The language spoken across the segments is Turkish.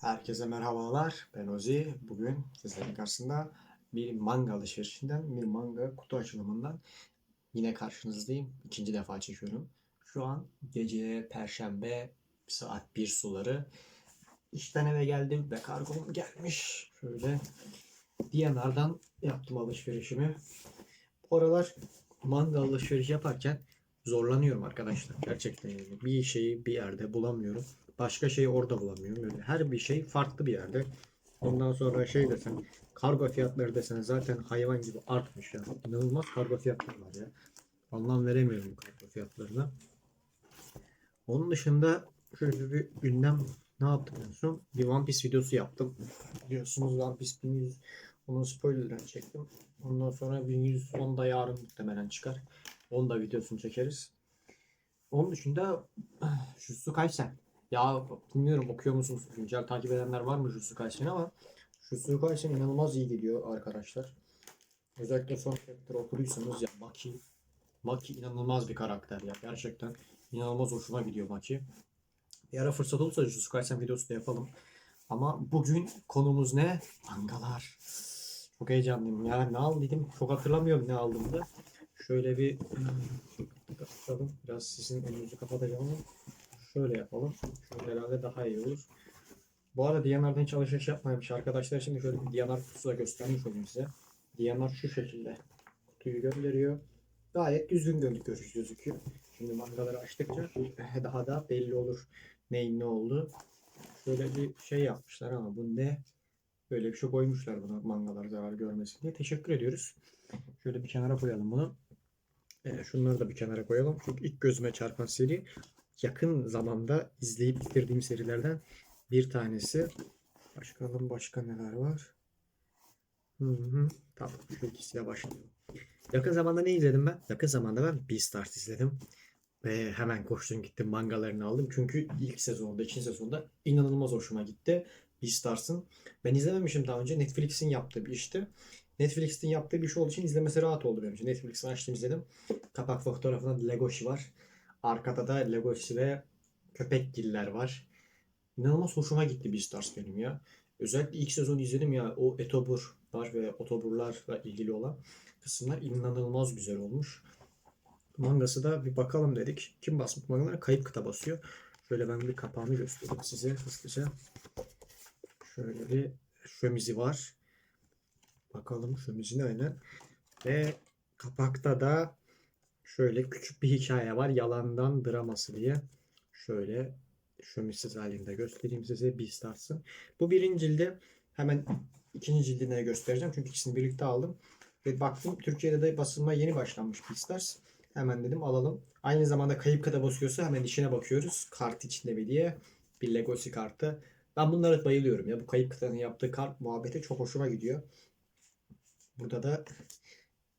Herkese merhabalar. Ben Ozi. Bugün sizlerin karşısında bir manga alışverişinden, bir manga kutu açılımından yine karşınızdayım. İkinci defa çekiyorum. Şu an gece Perşembe saat 1 suları. İşten eve geldim ve kargom gelmiş. Şöyle DNR'dan yaptım alışverişimi. Bu aralar manga alışveriş yaparken zorlanıyorum arkadaşlar. Gerçekten yani. Bir şeyi bir yerde bulamıyorum. Başka şeyi orada bulamıyorum. Böyle her bir şey farklı bir yerde. Ondan sonra şey desen kargo fiyatları desen zaten hayvan gibi artmış ya. İnanılmaz kargo fiyatları var ya. Anlam veremiyorum kargo fiyatlarına. Onun dışında şöyle bir gündem ne yaptım en son? Bir One Piece videosu yaptım. Biliyorsunuz One Piece 1100 onun spoilerını çektim. Ondan sonra 1110 da yarın muhtemelen çıkar. Onun da videosunu çekeriz. Onun dışında Jutsu Kaisen. Ya bilmiyorum okuyor musunuz? Güncel takip edenler var mı Jutsu Kaisen'i ama Jutsu Kaisen inanılmaz iyi gidiyor arkadaşlar. Özellikle son chapter okuduysanız ya Maki Maki inanılmaz bir karakter ya. Gerçekten inanılmaz hoşuma gidiyor Maki. Bir ara fırsat olursa Jutsu Kaisen videosu da yapalım. Ama bugün konumuz ne? Mangalar. Çok heyecanlıyım. Ya ne aldıydım? Çok hatırlamıyorum ne aldığımda. Şöyle bir kapatalım. Biraz sizin önünüzü kapatacağım şöyle yapalım. Şöyle herhalde daha iyi olur. Bu arada DNR'dan hiç alışveriş yapmamış arkadaşlar. Şimdi şöyle bir DNR kutusu da göstermiş olayım size. DNR şu şekilde kutuyu gönderiyor. Gayet düzgün gözüküyor, gözüküyor. Şimdi mangaları açtıkça daha da belli olur neyin ne oldu. Şöyle bir şey yapmışlar ama bu ne? Böyle bir şey koymuşlar buna mangalar zarar görmesin diye. Teşekkür ediyoruz. Şöyle bir kenara koyalım bunu. Ee, şunları da bir kenara koyalım. Çünkü ilk gözüme çarpan seri yakın zamanda izleyip bitirdiğim serilerden bir tanesi. Bakalım başka neler var. Hı hı. Tamam şu ikisiyle başlayalım. Yakın zamanda ne izledim ben? Yakın zamanda ben Beastars izledim. Ve hemen koştum gittim mangalarını aldım. Çünkü ilk sezonda, ikinci sezonda inanılmaz hoşuma gitti. Beastars'ın. Ben izlememişim daha önce. Netflix'in yaptığı bir işti. Netflix'in yaptığı bir iş olduğu için izlemesi rahat oldu benim için. Netflix'in açtım izledim. Kapak fotoğrafında Legoshi var. Arkada da Legoshi ve köpekgiller var. İnanılmaz hoşuma gitti Beastars benim ya. Özellikle ilk sezonu izledim ya o etobur var ve otoburlarla ilgili olan kısımlar inanılmaz güzel olmuş. Mangası da bir bakalım dedik. Kim basmış mangalara? Kayıp kıta basıyor. Şöyle ben bir kapağını göstereyim size hızlıca. Şöyle bir şömizi var. Bakalım şömizi ne aynen. Ve kapakta da şöyle küçük bir hikaye var. Yalandan draması diye. Şöyle şömizsiz halinde göstereyim size Beastars'ın. Bu birinci cilde hemen ikinci cildine göstereceğim. Çünkü ikisini birlikte aldım. Ve baktım Türkiye'de de basılma yeni başlanmış Beastars. Hemen dedim alalım. Aynı zamanda kayıp kada basıyorsa hemen içine bakıyoruz. Kart içinde mi diye. Bir Legacy kartı. Ben bunlara bayılıyorum ya. Bu kayıp kıtanın yaptığı kart muhabbeti çok hoşuma gidiyor. Burada da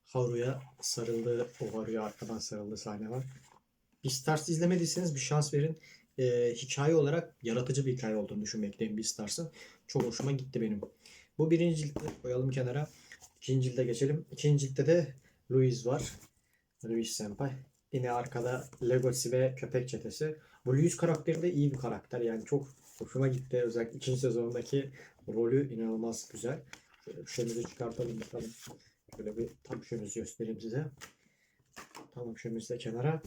Haru'ya sarıldığı, o Haru'ya arkadan sarıldığı sahne var. Beastars izlemediyseniz bir şans verin. Ee, hikaye olarak yaratıcı bir hikaye olduğunu düşünmekteyim Beastars'ın. Çok hoşuma gitti benim. Bu birinci ciltte koyalım kenara. İkinci cilde geçelim. İkinci ciltte de Louis var. Louis Senpai. Yine arkada Legosi ve köpek çetesi. Bu Louis karakteri de iyi bir karakter. Yani çok hoşuma gitti. Özellikle ikinci sezondaki rolü inanılmaz güzel. Şöyle çıkartalım bakalım. Şöyle bir tam şemizi göstereyim size. Tamam şemizi de kenara.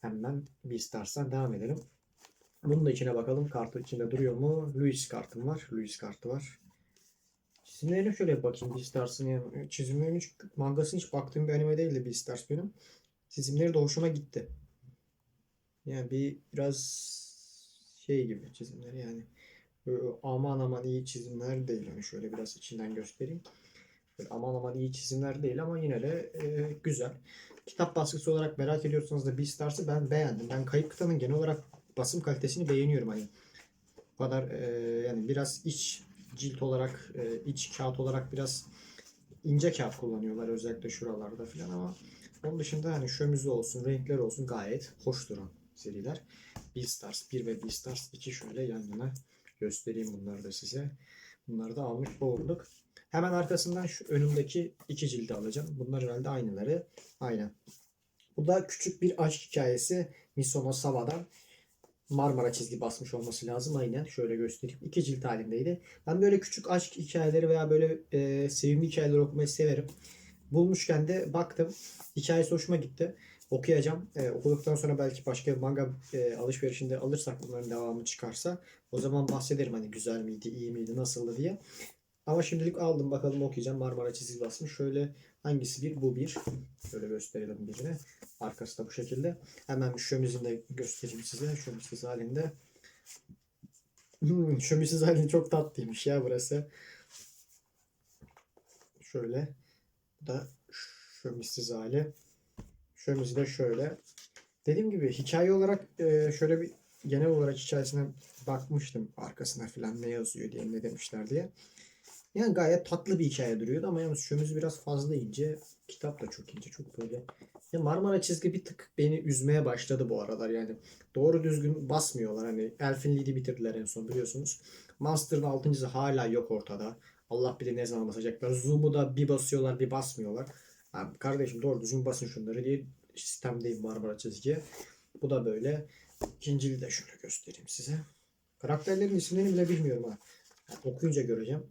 Hemen Beastars'tan devam edelim. Bunun da içine bakalım. Kartı içinde duruyor mu? Louis kartım var. Louis kartı var. Çizimlerine şöyle bir bakayım Beastars'ın yani çizimlerin hiç mangasına hiç baktığım bir anime değildi Beastars benim. Çizimleri de hoşuma gitti. Yani bir biraz şey gibi çizimleri yani aman aman iyi çizimler değil. Yani şöyle biraz içinden göstereyim. Böyle aman aman iyi çizimler değil ama yine de e, güzel. Kitap baskısı olarak merak ediyorsanız da Beastars'ı ben beğendim. Ben Kayıp Kıta'nın genel olarak basım kalitesini beğeniyorum hani. Bu kadar e, yani biraz iç cilt olarak, e, iç kağıt olarak biraz ince kağıt kullanıyorlar özellikle şuralarda falan ama onun dışında hani şömüzü olsun, renkler olsun gayet hoş duran seriler. Beastars 1 ve Beastars 2 şöyle yan yana göstereyim bunları da size. Bunları da almış olduk. Hemen arkasından şu önümdeki iki cildi alacağım. Bunlar herhalde aynıları. Aynen. Bu da küçük bir aşk hikayesi Misono Sawa'dan. Marmara çizgi basmış olması lazım. Aynen şöyle göstereyim. İki cilt halindeydi. Ben böyle küçük aşk hikayeleri veya böyle e, sevimli hikayeler okumayı severim. Bulmuşken de baktım. Hikayesi hoşuma gitti. Okuyacağım. E, okuduktan sonra belki başka bir manga e, alışverişinde alırsak bunların devamı çıkarsa o zaman bahsederim hani güzel miydi, iyi miydi, nasıldı diye. Ama şimdilik aldım bakalım okuyacağım. Marmara çizgi basmış. Şöyle hangisi bir? Bu bir. Şöyle gösterelim birine. Arkası da bu şekilde. Hemen şömizini de göstereyim size. Şömizsiz halinde. Hmm, şömizsiz halinde çok tatlıymış ya burası. Şöyle. Bu da şömizsiz hali. Şömizi de şöyle. Dediğim gibi hikaye olarak e, şöyle bir genel olarak hikayesine bakmıştım. Arkasına falan ne yazıyor diye ne demişler diye. Yani gayet tatlı bir hikaye duruyordu ama yalnız şömiz biraz fazla ince. Kitap da çok ince. Çok böyle. Ya Marmara çizgi bir tık beni üzmeye başladı bu aralar yani. Doğru düzgün basmıyorlar. Hani Elfin Lied'i bitirdiler en son biliyorsunuz. Monster'ın 6.sı hala yok ortada. Allah bilir ne zaman basacaklar. Zoom'u da bir basıyorlar bir basmıyorlar. Abi kardeşim doğru düzgün basın şunları diye sistemdeyim Marmara çizgiye. Bu da böyle. İkincili de şöyle göstereyim size. Karakterlerin isimlerini bile bilmiyorum ha. Yani okuyunca göreceğim.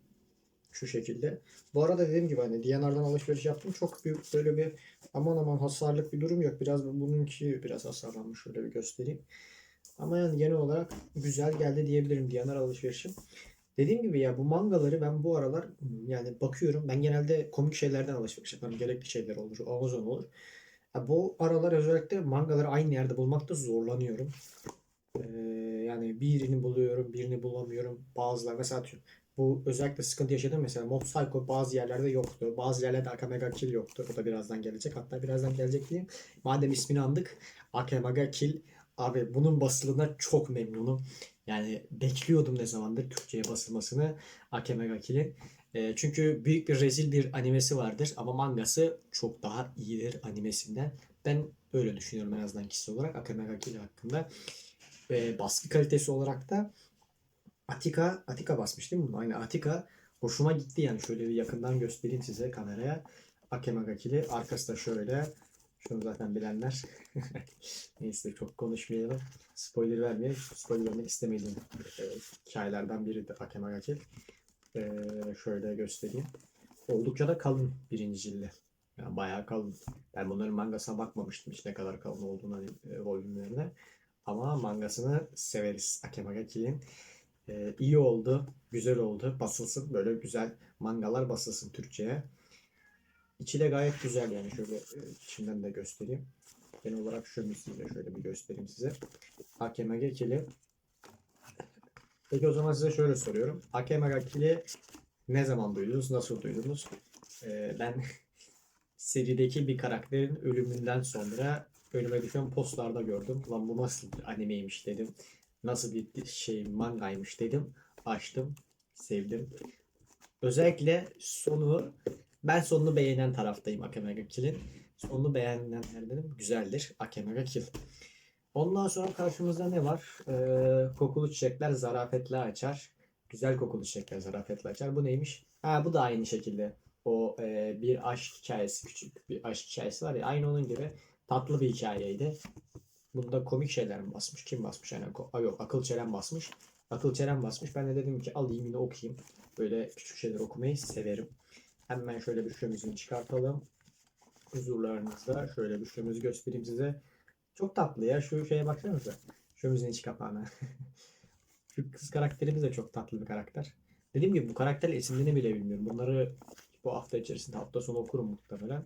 Şu şekilde. Bu arada dediğim gibi hani DNR'dan alışveriş yaptım. Çok büyük böyle bir aman aman hasarlık bir durum yok. Biraz bununki biraz hasarlanmış. Şöyle bir göstereyim. Ama yani genel olarak güzel geldi diyebilirim DNR alışverişim. Dediğim gibi ya bu mangaları ben bu aralar yani bakıyorum. Ben genelde komik şeylerden alışveriş yaparım. Gerekli şeyler olur. Amazon olur. Ya bu aralar özellikle mangaları aynı yerde bulmakta zorlanıyorum. Ee, yani birini buluyorum, birini bulamıyorum. Bazılar mesela bu özellikle sıkıntı yaşadım mesela Mob Psycho bazı yerlerde yoktu. Bazı yerlerde Akamaga Kill yoktu. O da birazdan gelecek. Hatta birazdan gelecek diyeyim. Madem ismini andık. Akamaga Kill. Abi bunun basılığına çok memnunum. Yani bekliyordum ne zamandır Türkçe'ye basılmasını Akamaga Kill'in. E, çünkü büyük bir rezil bir animesi vardır ama mangası çok daha iyidir animesinden. Ben öyle düşünüyorum en azından kişisel olarak Akamaga Kill hakkında. E, baskı kalitesi olarak da Atika, Atika basmış değil mi bunu? Aynen Atika hoşuma gitti yani. Şöyle bir yakından göstereyim size kameraya. Akemaga Kill'i. Arkası da şöyle. Şunu zaten bilenler. Neyse çok konuşmayalım. Spoiler vermeyelim. Spoiler vermek istemediğim e, hikayelerden biri de Akemaga Kill. E, şöyle göstereyim. Oldukça da kalın birinci cildi. Yani bayağı kalın. Ben bunların mangasına bakmamıştım hiç ne kadar kalın olduğunu hani, e, volümlerine. Ama mangasını severiz Akemaga Kill'in. Ee, iyi oldu, güzel oldu. Basılsın böyle güzel mangalar basılsın Türkçe'ye. İçi de gayet güzel yani şöyle e, içinden de göstereyim. Genel olarak şu misliyle şöyle bir göstereyim size. AKMG kili. Peki o zaman size şöyle soruyorum. AKMG kili ne zaman duydunuz, nasıl duydunuz? Ee, ben serideki bir karakterin ölümünden sonra önüme düşen postlarda gördüm. Lan bu nasıl animeymiş dedim. Nasıl bir şey mangaymış dedim. Açtım. Sevdim. Özellikle sonu ben sonunu beğenen taraftayım Akemaga Kill'in. Sonunu beğenenlerdenim. Güzeldir Akemaga Kill. Ondan sonra karşımızda ne var? Ee, kokulu çiçekler zarafetle açar. Güzel kokulu çiçekler zarafetle açar. Bu neymiş? Ha bu da aynı şekilde. O e, bir aşk hikayesi küçük bir aşk hikayesi var ya aynı onun gibi tatlı bir hikayeydi. Bunda komik şeyler mi basmış? Kim basmış? Yani Aa, yok akıl çelen basmış. Akıl çelen basmış. Ben de dedim ki alayım yine okuyayım. Böyle küçük şeyler okumayı severim. Hemen şöyle bir şömizini çıkartalım. Huzurlarınızda şöyle bir şömizi göstereyim size. Çok tatlı ya. Şu şeye baksanıza. Şömizin iç kapağına. Şu kız karakterimiz de çok tatlı bir karakter. Dediğim gibi bu karakter isimlerini bile bilmiyorum. Bunları bu hafta içerisinde hafta sonu okurum muhtemelen.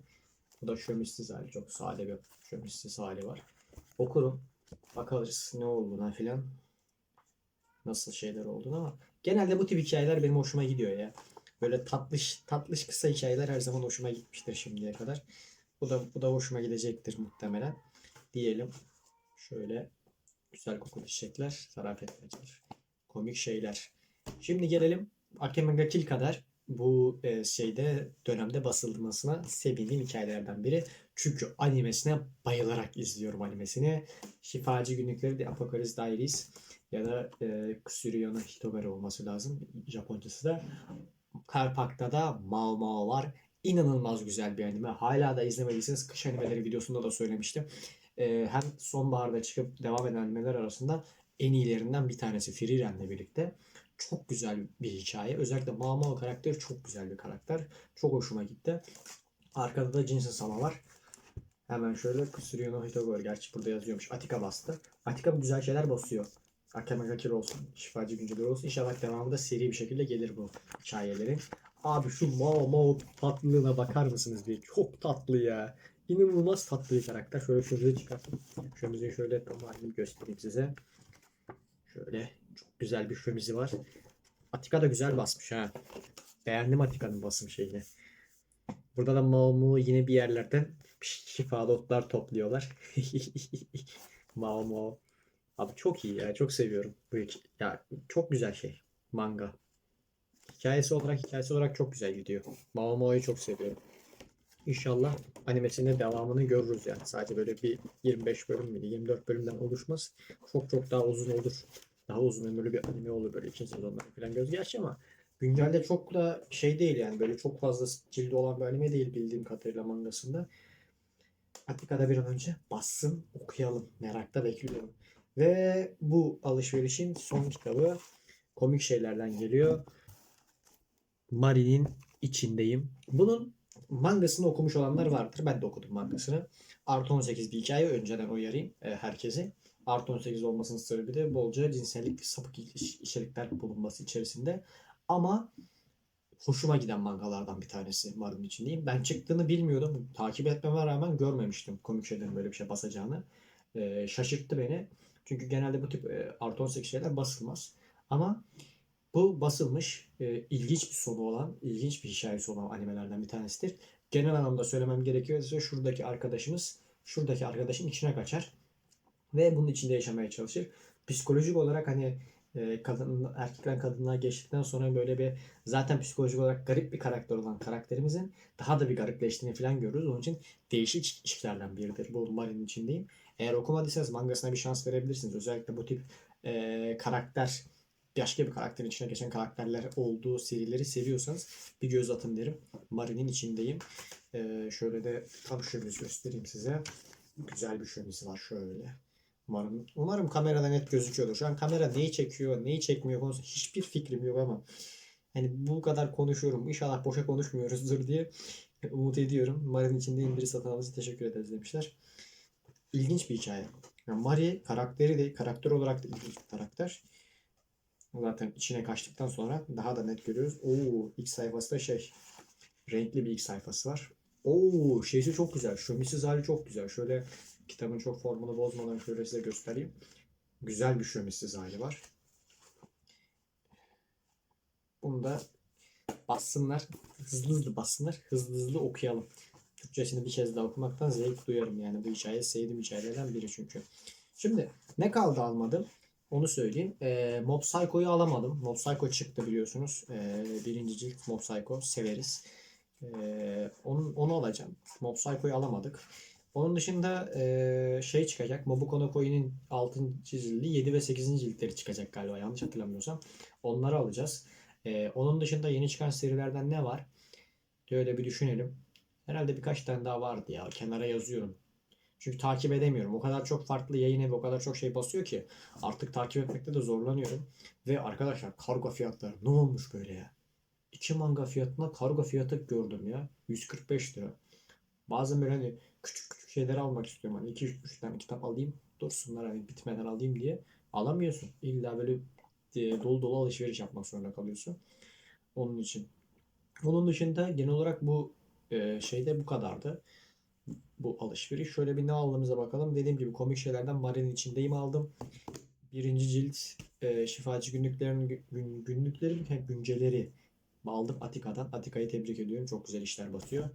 Bu da şömizsiz hali. Çok sade bir şömizsiz hali var. Okurum. Bakarız ne olduğuna filan. Nasıl şeyler olduğunu ama genelde bu tip hikayeler benim hoşuma gidiyor ya. Böyle tatlış tatlış kısa hikayeler her zaman hoşuma gitmiştir şimdiye kadar. Bu da bu da hoşuma gidecektir muhtemelen. Diyelim. Şöyle güzel kokulu çiçekler, zarafetler, komik şeyler. Şimdi gelelim Akemaga Kill kadar bu e, şeyde dönemde basılmasına sevindiğim hikayelerden biri. Çünkü animesine bayılarak izliyorum animesini. Şifacı günlükleri de Apocalypse Diaries ya da e, Kusuriyona Hitobari olması lazım. Japoncası da. Karpak'ta da Mao Mao var. İnanılmaz güzel bir anime. Hala da izlemediyseniz kış animeleri videosunda da söylemiştim. E, hem sonbaharda çıkıp devam eden animeler arasında en iyilerinden bir tanesi Friren'le birlikte. Çok güzel bir hikaye. Özellikle Mao karakteri çok güzel bir karakter. Çok hoşuma gitti. Arkada da Jinsen Sama var. Hemen şöyle Kusurio no Hitogori. Gerçi burada yazıyormuş. Atika bastı. Atika güzel şeyler basıyor. Akame Gakir olsun. Şifacı günceli olsun. İnşallah devamında seri bir şekilde gelir bu hikayelerin. Abi şu Mao Mao tatlılığına bakar mısınız bir? Çok tatlı ya. İnanılmaz tatlı bir karakter. Şöyle şöyle çıkartayım. Şömizi şöyle tam göstereyim size. Şöyle çok güzel bir şömizi var. Atika da güzel basmış ha. Beğendim Atika'nın basım şeyini. Burada da Mao Mao yine bir yerlerden şifalı otlar topluyorlar. Mao Mao. Abi çok iyi ya. Çok seviyorum. Bu hik- ya çok güzel şey. Manga. Hikayesi olarak hikayesi olarak çok güzel gidiyor. Mao Mao'yu çok seviyorum. İnşallah animesinin devamını görürüz yani. Sadece böyle bir 25 bölüm müydü, 24 bölümden oluşmaz. Çok çok daha uzun olur. Daha uzun ömürlü bir anime olur böyle ikinci sezonlar falan göz gerçi ama güncelde çok da şey değil yani böyle çok fazla cildi olan bir anime değil bildiğim kadarıyla mangasında. Atika'da bir an önce bassın okuyalım. Merakla bekliyorum. Ve bu alışverişin son kitabı komik şeylerden geliyor. Mari'nin içindeyim. Bunun mangasını okumuş olanlar vardır. Ben de okudum mangasını. Artı 18 bir hikaye önceden uyarayım e, herkesi. Artı 18 olmasının sebebi de bolca cinsellik sapık iç- içerikler bulunması içerisinde. Ama hoşuma giden mangalardan bir tanesi Mari'nin içindeyim. Ben çıktığını bilmiyordum. Takip etmeme rağmen görmemiştim komik şeylerin böyle bir şey basacağını. E, şaşırttı beni. Çünkü genelde bu tip e, artı 18 şeyler basılmaz. Ama bu basılmış, e, ilginç bir sonu olan, ilginç bir hikayesi olan animelerden bir tanesidir. Genel anlamda söylemem gerekiyorsa şuradaki arkadaşımız, şuradaki arkadaşın içine kaçar ve bunun içinde yaşamaya çalışır. Psikolojik olarak hani e, kadın erkekten kadınlığa geçtikten sonra böyle bir zaten psikolojik olarak garip bir karakter olan karakterimizin daha da bir garipleştiğini falan görürüz. Onun için değişik işlerden biridir. Bu Mari'nin içindeyim. Eğer okumadıysanız mangasına bir şans verebilirsiniz. Özellikle bu tip e, karakter başka bir karakterin içine geçen karakterler olduğu serileri seviyorsanız bir göz atın derim. Mari'nin içindeyim. Ee, şöyle de tam şömizi göstereyim size. Güzel bir şömizi var şöyle. Umarım, umarım kamerada net gözüküyordur. Şu an kamera neyi çekiyor, neyi çekmiyor konusu hiçbir fikrim yok ama hani bu kadar konuşuyorum. İnşallah boşa konuşmuyoruzdur diye umut ediyorum. Mari'nin içindeyim biri satın alırsa teşekkür ederiz demişler. İlginç bir hikaye. Yani Mari karakteri de karakter olarak da ilginç bir karakter. Zaten içine kaçtıktan sonra daha da net görüyoruz. Oo, ilk sayfası da şey. Renkli bir ilk sayfası var. Oo, şeysi çok güzel. Şömisiz hali çok güzel. Şöyle kitabın çok formunu bozmadan şöyle size göstereyim. Güzel bir şömisiz hali var. Bunu da bassınlar. Hızlı hızlı bassınlar. Hızlı hızlı okuyalım. Türkçesini bir kez daha okumaktan zevk duyarım yani. Bu hikaye sevdiğim hikayelerden biri çünkü. Şimdi ne kaldı almadım? Onu söyleyeyim. Ee, Mob Psycho'yu alamadım. Mob Psycho çıktı biliyorsunuz. Ee, birinci cilt Mob Psycho severiz. Ee, onun, onu alacağım. Mob Psycho'yu alamadık. Onun dışında ee, şey çıkacak. Mobuko no Koi'nin 6. cildi 7 ve 8. ciltleri çıkacak galiba yanlış hatırlamıyorsam. Onları alacağız. Ee, onun dışında yeni çıkan serilerden ne var? Şöyle bir düşünelim. Herhalde birkaç tane daha vardı ya. Kenara yazıyorum. Çünkü takip edemiyorum. O kadar çok farklı yayın evi, o kadar çok şey basıyor ki artık takip etmekte de zorlanıyorum. Ve arkadaşlar kargo fiyatları ne olmuş böyle ya? İki manga fiyatına kargo fiyatı gördüm ya. 145 lira. Bazen böyle hani küçük küçük şeyler almak istiyorum. Hani 2-3 tane kitap alayım. Dursunlar hani bitmeden alayım diye. Alamıyorsun. İlla böyle e, dolu dolu alışveriş yapmak zorunda kalıyorsun. Onun için. Onun dışında genel olarak bu e, şeyde bu kadardı bu alışveriş. Şöyle bir ne aldığımıza bakalım. Dediğim gibi komik şeylerden Mari'nin içindeyim aldım. Birinci cilt e, şifacı günlüklerin gün, günlükleri mi? Ha, günceleri aldım Atika'dan. Atika'yı tebrik ediyorum. Çok güzel işler basıyor.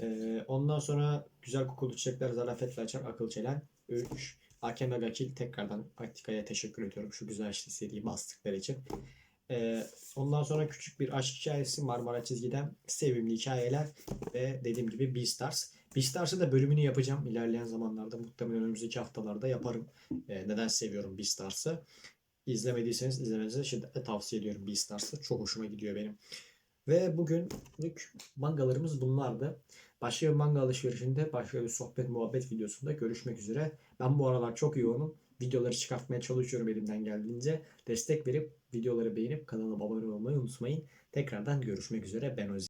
E, ondan sonra güzel kokulu çiçekler zarafetle açar akıl çelen. 3. Akeme Gakil tekrardan Atika'ya teşekkür ediyorum. Şu güzel seriyi bastıkları için. E, ondan sonra küçük bir aşk hikayesi Marmara çizgiden sevimli hikayeler ve dediğim gibi Beastars. Beastars'ı da bölümünü yapacağım ilerleyen zamanlarda. Muhtemelen önümüzdeki haftalarda yaparım. Ee, neden seviyorum Beastars'ı? İzlemediyseniz izlemenizi şiddetle tavsiye ediyorum Beastars'ı. Çok hoşuma gidiyor benim. Ve bugünlük mangalarımız bunlardı. Başka bir manga alışverişinde, başka bir sohbet muhabbet videosunda görüşmek üzere. Ben bu aralar çok yoğunum. videoları çıkartmaya çalışıyorum elimden geldiğince. Destek verip videoları beğenip kanalıma abone olmayı unutmayın. Tekrardan görüşmek üzere. Ben Ozi.